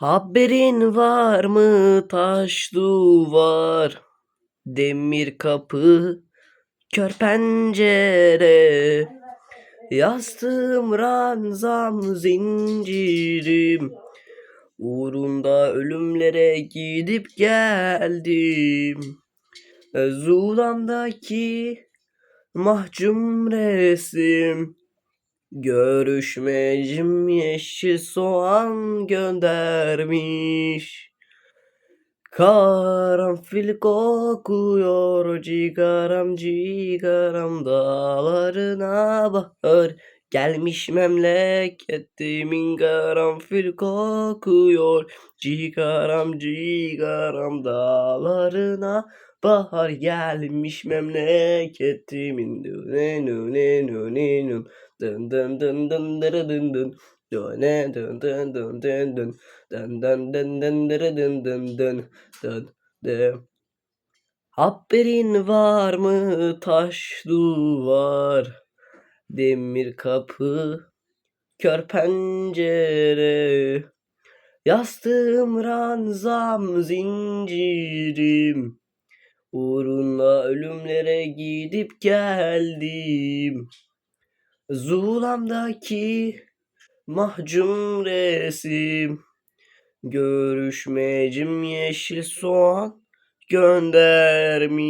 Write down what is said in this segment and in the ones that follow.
Haberin var mı? Taş duvar, demir kapı, kör pencere, yastığım ranzam zincirim, uğrunda ölümlere gidip geldim. Zulamdaki mahcum resim, Görüşmecim yeşil soğan göndermiş. Karanfil kokuyor cigaram cigaram dağlarına bahar Gelmiş memleketimin karanfil kokuyor cigaram cigaram dağlarına bahar gelmiş memleketimin ne ne ne Dın dın dın dın dırı dın dın. Döne dın dın dın dın dın. Dın dın dın dın dırı dın dın dın. Dın dın. Haberin var mı taş duvar, demir kapı, kör pencere, yastığım ranzam zincirim, uğruna ölümlere gidip geldim. Zulamdaki mahcum resim. Görüşmecim yeşil soğan göndermiş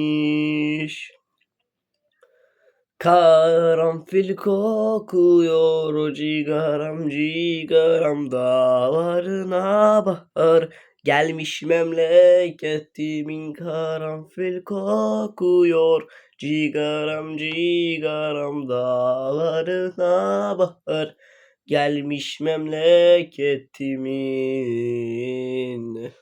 Karanfil kokuyor cigaram cigaram dağlarına bahar. Gelmiş memleketimin karanfil kokuyor. Cigaram cigaram dağlarına bahar. Gelmiş memleketimin